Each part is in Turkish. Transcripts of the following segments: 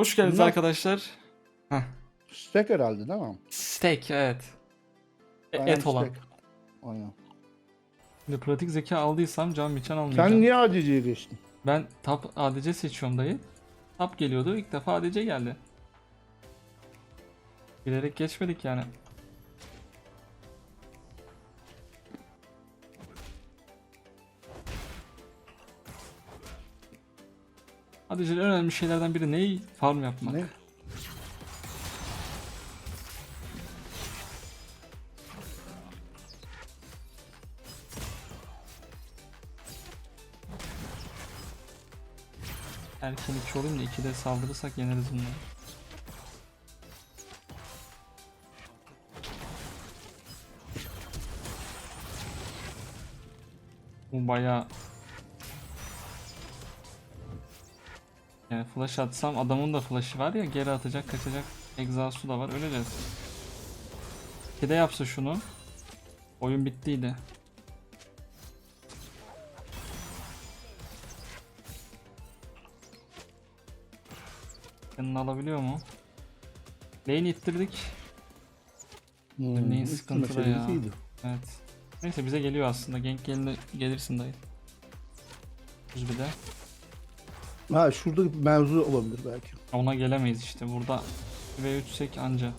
Hoş geldiniz Bunlar- arkadaşlar. Heh. Stack herhalde değil mi? Steak evet. E- Aynen et olan. stack. Aynen. Şimdi pratik zeka aldıysam can biçen almayacağım. Sen niye ADC'ye geçtin? Ben tap ADC seçiyorum dayı. Tap geliyordu ilk defa ADC geldi. Bilerek geçmedik yani. ADC'lerin en önemli şeylerden biri ne? Farm yapmak. Ne? Erken iki olayım da 2'de saldırırsak yeneriz bunları. Bu bayağı yani flash atsam adamın da flash'ı var ya geri atacak kaçacak egzastı da var öleceğiz. Bir de yapsa şunu oyun bittiydi. Yanını alabiliyor mu? Lane ittirdik. Hmm, sıkıntılı çevirdi ya. iyiydi. Evet. Neyse bize geliyor aslında. Gank geline gelirsin dayı. Düz bir de. Ha şurada bir mevzu olabilir belki. Ona gelemeyiz işte. Burada ve 3 sek anca.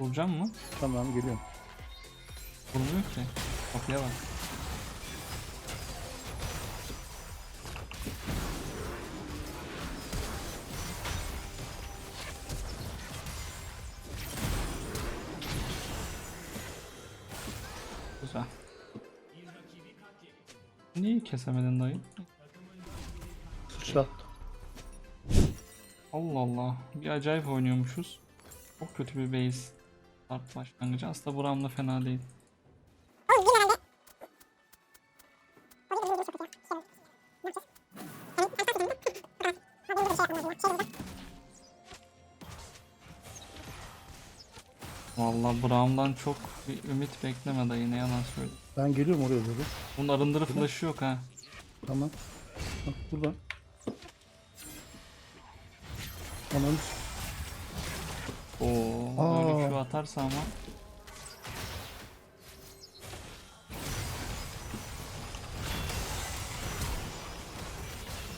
Vuracağım mı? Tamam geliyorum. Vurmuyor ki. Kapıya bak. Kesemedin dayı? Sıçrat. Allah Allah. Bir acayip oynuyormuşuz. Çok kötü bir base. Start başlangıcı. Aslında buram da fena değil. Vallahi Braum'dan çok bir ümit bekleme dayı ne yalan söyle. Ben geliyorum oraya doğru. Bunun arındırı flash'ı yok ha. Tamam. Bak burada. Tamam. Oo, Aa. öyle şu atarsa ama.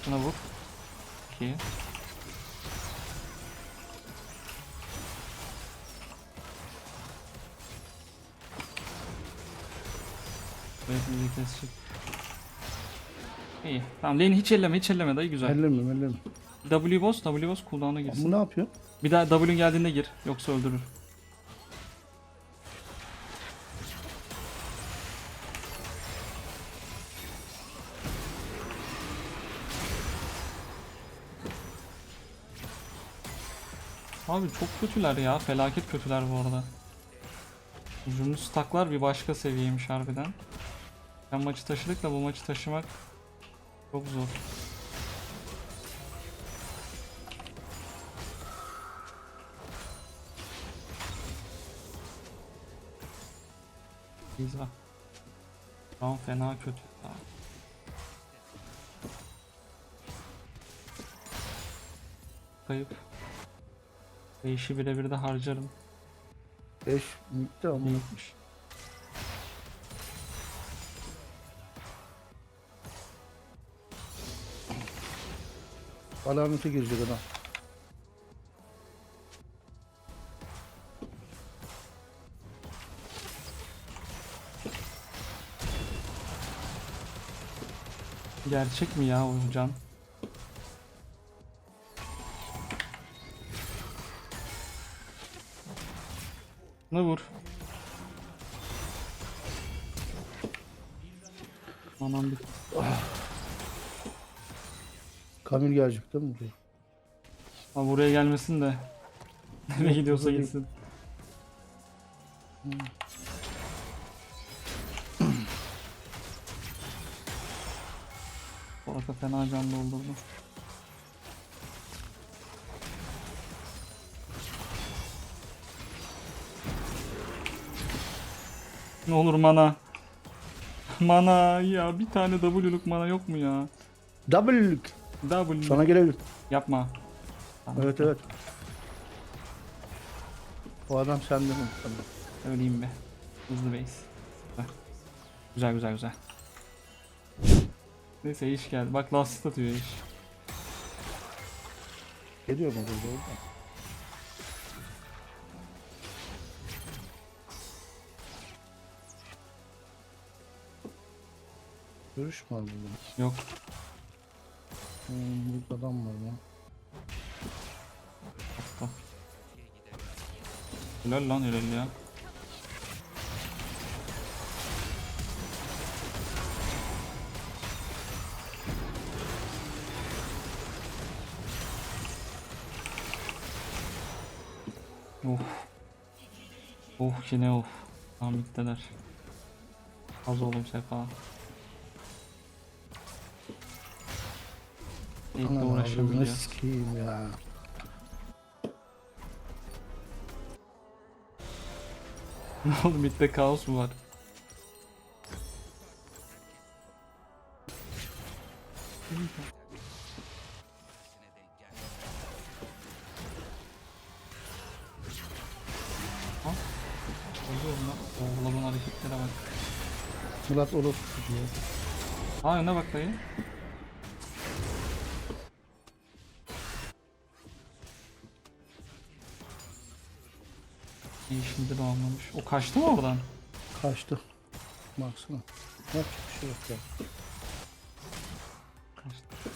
Şuna vur. 2 Bizi kesecek. İyi. Tamam lane hiç elleme hiç elleme dayı güzel. Ellemiyorum ellemiyorum. W boss W boss cooldown'a girsin. Bu ne yapıyor? Bir daha W geldiğinde gir. Yoksa öldürür. Abi çok kötüler ya. Felaket kötüler bu arada. Uzunlu stacklar bir başka seviyeymiş harbiden. Ben maçı taşıdık da bu maçı taşımak çok zor. Pizza. An fena kötü. ya. Kayıp. Değişi birebir de harcarım. 5 bitti ama. Unutmuş. Alamete girecek adam. Gerçek mi ya o can? Ne vur? Anam bir Kamil gelecek değil mi buraya? Ha buraya gelmesin de. Nereye gidiyorsa gitsin. Bu arada fena can doldurdu. Ne olur mana. Mana ya bir tane W'luk mana yok mu ya? Double W. Sana gelebilir. Yapma. Tamam. Evet evet. O adam sende mi? Tamam. Öleyim be. Hızlı base. Güzel güzel güzel. Neyse iş geldi. Bak lastik atıyor iş. Geliyor mu burada? orada? Görüş mü aldın? Yok. Hmm, burada adam var lan. Hatta. Helal lan helal ya. Of. Of yine of. Tamam bittiler. Az oğlum sefa. İlk avradını ya. sikeyim ya. Ne oldu midde kaos mu var? Murat orospu diyor. Ha önüne bak dayı. O kaçtı mı oradan? Kaçtı. Baksana. Yapacak bir şey yok ya. Kaçtı.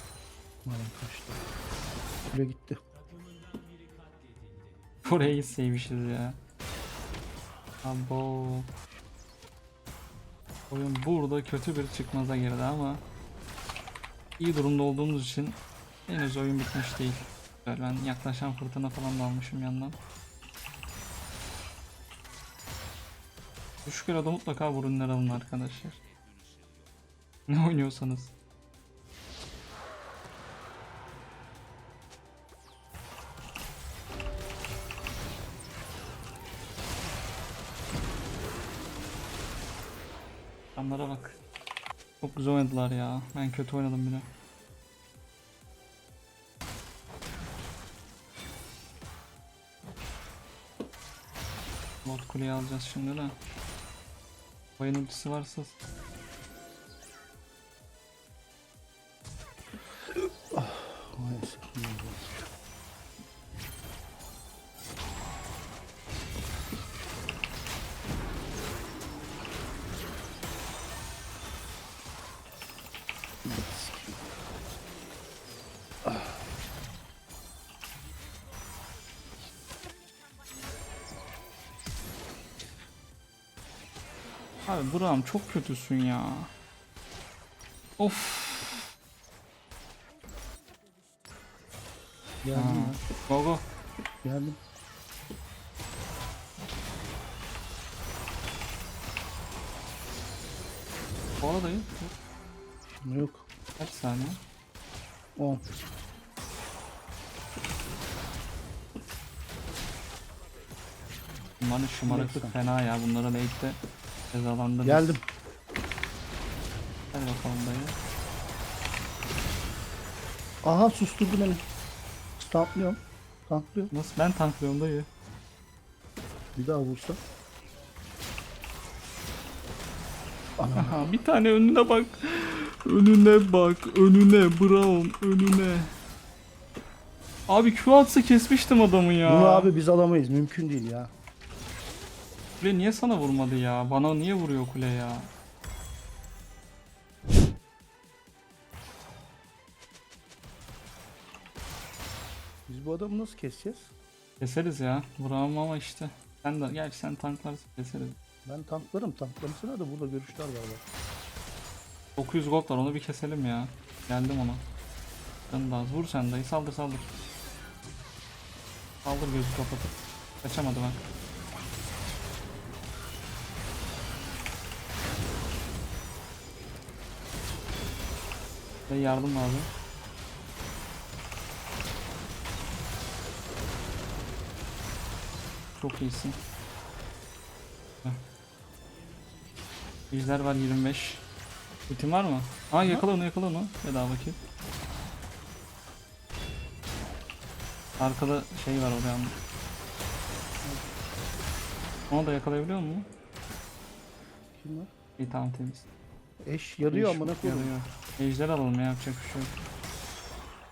Umarım kaçtı. Buraya gitti. Buraya gitseymişiz ya. Abo. Oyun burada kötü bir çıkmaza girdi ama iyi durumda olduğumuz için henüz oyun bitmiş değil. Ben yaklaşan fırtına falan da almışım yandan. Düşük arada mutlaka bu ürünler alın arkadaşlar. Ne oynuyorsanız. Adamlara bak. Çok güzel oynadılar ya. Ben kötü oynadım bile. Bot kuleyi alacağız şimdi de. Bayın ultisi varsa Abi Bram çok kötüsün ya. Of. Geldim. Ha. ya, Go go. Geldim. Bu Yok. kaç saniye? 10. Bunların şımarıklık fena ya. Bunlara late'de cezalandınız. Geldim. Hadi bakalım dayı. Aha susturdu beni. Stamplıyorum. Tanklıyorum. Nasıl ben tanklıyorum dayı. Bir daha vursa. Aha bir tane önüne bak. Önüne bak. Önüne Brown. Önüne. Abi Q atsa kesmiştim adamı ya. Bunu abi biz alamayız. Mümkün değil ya. Kule niye sana vurmadı ya? Bana niye vuruyor kule ya? Biz bu adamı nasıl keseceğiz? Keseriz ya. Brown ama işte. Sen de gerçi sen tanklarsın keseriz. Ben tanklarım. Tanklarısına da burada görüşler var. bak. 900 gold var onu bir keselim ya. Geldim ona. Canı da az. Vur sen dayı saldır saldır. Saldır gözü kapatıp. Kaçamadı bak. Dayı yardım lazım. Çok iyisin. Ejder var 25. Ultim var mı? Aa yakala onu yakala onu. Bedava bakayım. Arkada şey var oraya. Onu da yakalayabiliyor mu? Kim var? İyi tamam temiz. Eş yarıyor İyi, amına koyayım. Yarıyor. Ejder alalım ya yapacak bir şey yok.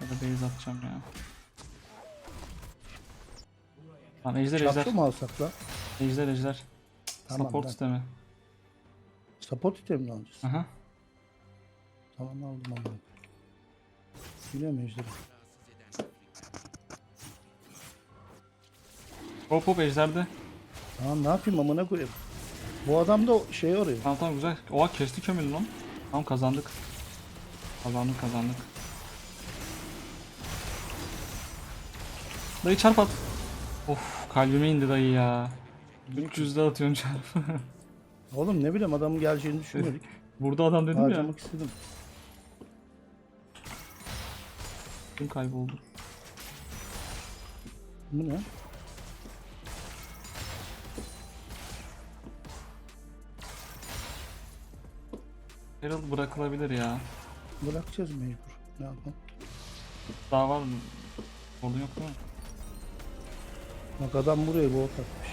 Ya da base atacağım ya. Tamam ejder ejder. Çaplı mı alsak la? Ejder ejder. Tamam, Support ben- sistemi. Support item mi alacağız? Aha. Tamam aldım amına. Biliyor musun ejderi? Hop hop ejderde. Tamam ne yapayım amına koyayım. Bu adam da o şey arıyor. Tamam tamam güzel. Oha kesti kömürü lan. Tamam kazandık. Kazandık kazandık. Dayı çarp at. Of kalbime indi dayı ya. 300'de atıyorsun çarp. Oğlum ne bileyim adamın geleceğini düşünmedik. Burada adam dedim ya. Harcamak istedim. Kim kayboldu? Bu ne? Herald bırakılabilir ya. Bırakacağız mecbur. Ne yapalım? Daha var mı? Sorun yok değil mi? Bak adam buraya bol atmış.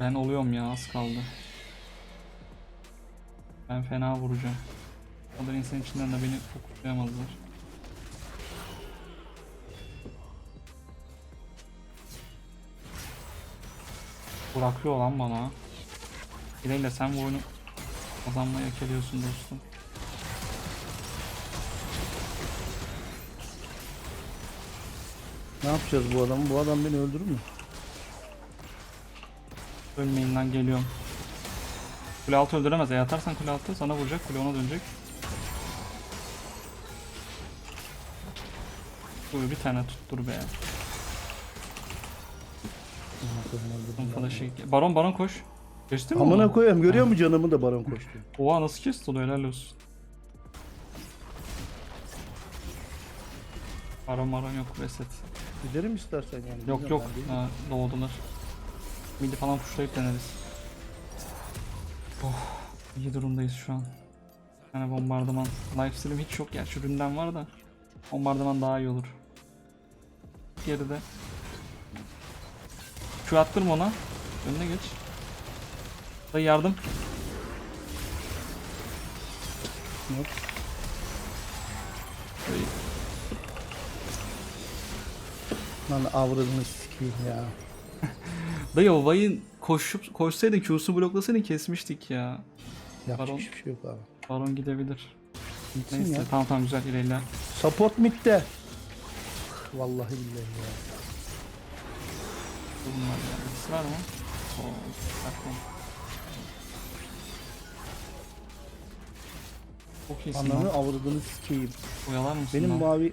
Ben oluyorum ya az kaldı. Ben fena vuracağım. O da insan içinden de beni fokuslayamazlar. Bırakıyor lan bana. İleyle sen bu oyunu kazanmaya geliyorsun dostum. Ne yapacağız bu adamı? Bu adam beni öldürür mü? Ölmeyin lan geliyorum. Kule altı öldüremez. E atarsan kule altı sana vuracak. Kule ona dönecek. Dur bir tane tuttur be. Baron baron koş. Geçti mi Amına onu? koyayım görüyor musun canımı da baron koştu. Oha nasıl kesti onu helal olsun. Baron maron yok reset. Giderim istersen yani. Yok bilmiyorum yok ben ha, doğdular. Midi falan pushlayıp deneriz. Oh iyi durumdayız şu an. Tane bombardıman. Lifesteal'im hiç yok gerçi üründen var da. Bombardıman daha iyi olur. Geride. Şu attırma ona. Önüne geç. Dayı yardım. Yok. Lan avradını sikeyim ya. Dayı o Vay'ın koşup koşsaydın Q'su bloklasaydın kesmiştik ya. Yapacak Baron. hiçbir şey yok abi. Baron gidebilir. Gitsin Neyse ya. tamam tamam güzel ilerle. Support midde. Vallahi billahi ya. Bunlar ya. Var mı? Oo, Çok iyisin Ananı avradını sikeyim. Oyalar mısın Benim lan? mavi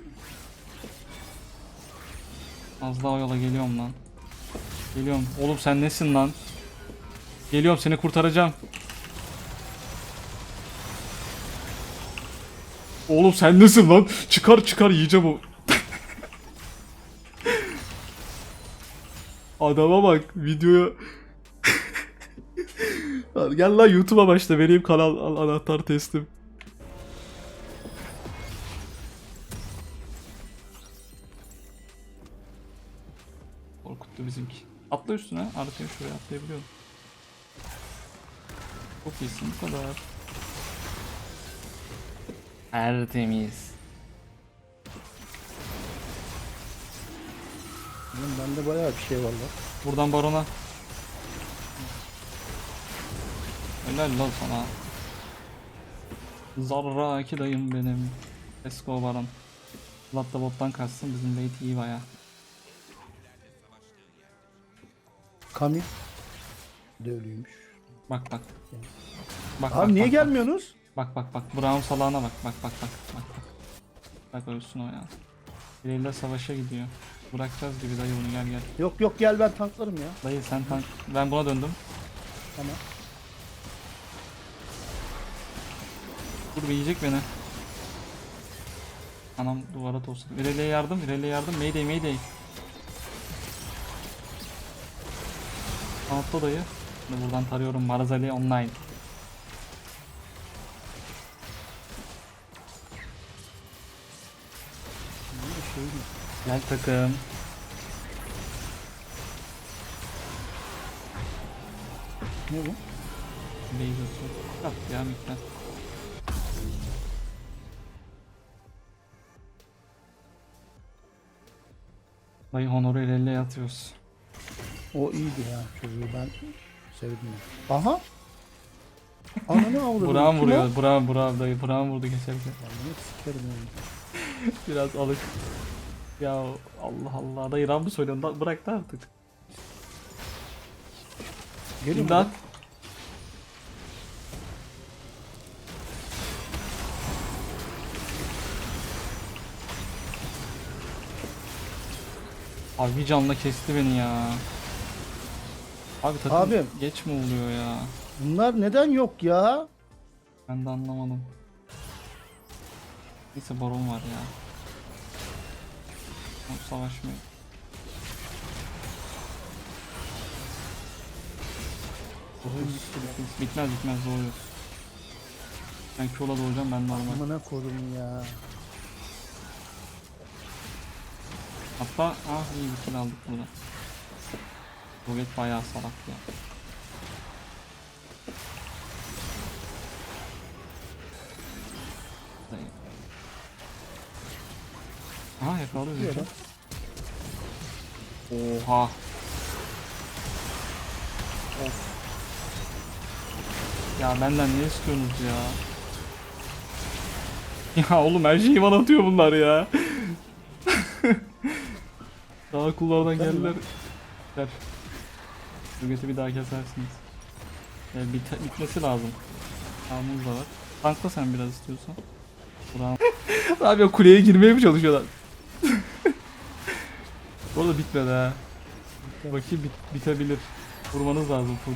Az daha yola geliyorum lan. Geliyorum. Oğlum sen nesin lan? Geliyorum seni kurtaracağım. Oğlum sen nesin lan? Çıkar çıkar yiyeceğim o. Adama bak videoya. Gel lan YouTube'a başla vereyim kanal al, anahtar teslim. Korkuttu bizimki. Atla üstüne. Arkaya şuraya atlayabiliyorum. Çok iyisin bu kadar. Tertemiz. Oğlum bende bayağı bir şey var lan. Buradan barona. Helal lan sana. Zarraki dayım benim. Let's go baron. Vlad da bottan kaçsın bizim late iyi baya. Kami de ölüymüş. Bak bak. Bak Abi bak, niye bak, gelmiyorsunuz? Bak bak bak. Brown salağına bak. Bak bak bak. Bak bak. Bak ölsün o ya. Bireyle savaşa gidiyor. Bırakacağız gibi dayı bunu gel gel. Yok yok gel ben tanklarım ya. Dayı sen tank. Ben buna döndüm. Tamam. Dur bir yiyecek beni. Anam duvara tosladı. İreli'ye yardım, İreli'ye yardım. Mayday, mayday. Atla dayı. Şimdi buradan tarıyorum Marzali online. Gel takım. Ne bu? Beyz atıyor. Yap ya miktar. Dayı Honor'u el elle yatıyoruz. O iyiydi ya çocuğu ben sevdim ya. Aha. Ananı avradım. Burak'ın Kim vuruyor. o? Burak'ın Burak'ın dayı. Burak'ın vurdu keserken. Vallahi sikerim yani. Biraz alık. Ya Allah Allah. Dayı Rambo söylüyorsun. Da, bırak da artık. Gelin İmdat. Abi bir canla kesti beni ya. Abi takım Abi. geç mi oluyor ya? Bunlar neden yok ya? Ben de anlamadım. Neyse baron var ya. Savaşmayın. Bitmez bitmez doğuyor. Ben Kyola doğacağım ben normal. Amına kodum ya. Hatta ah iyi bir kill aldık burada. Roget bayağı salak ya. Aha yakaladı lan. Oha. Of. Ya benden ne istiyorsunuz ya? Ya oğlum her şeyi bana atıyor bunlar ya. Daha kullardan geldiler. Ver. Rügeti bir daha kesersiniz. Yani bit bitmesi lazım. Tamamımız da var. Tankla sen biraz istiyorsan. Buram. Abi ya kuleye girmeye mi çalışıyorlar? Bu arada bitmedi ha. Bakayım bit bitebilir. Vurmanız lazım full.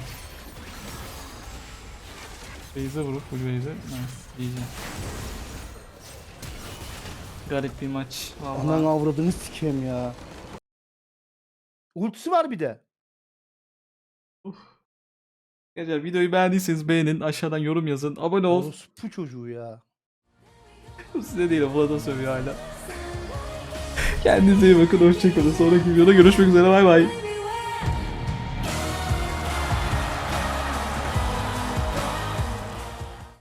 Base'e vurur full base'e. Nice. Diyeceğim. Garip bir maç. Vallahi. Anan avradını sikeyim ya. Ultisi var bir de. Arkadaşlar videoyu beğendiyseniz beğenin. Aşağıdan yorum yazın. Abone ol. Orospu çocuğu ya. Size değil Vlad'a sövüyor hala. Kendinize iyi bakın. Hoşçakalın. Sonraki videoda görüşmek üzere. Bay bay.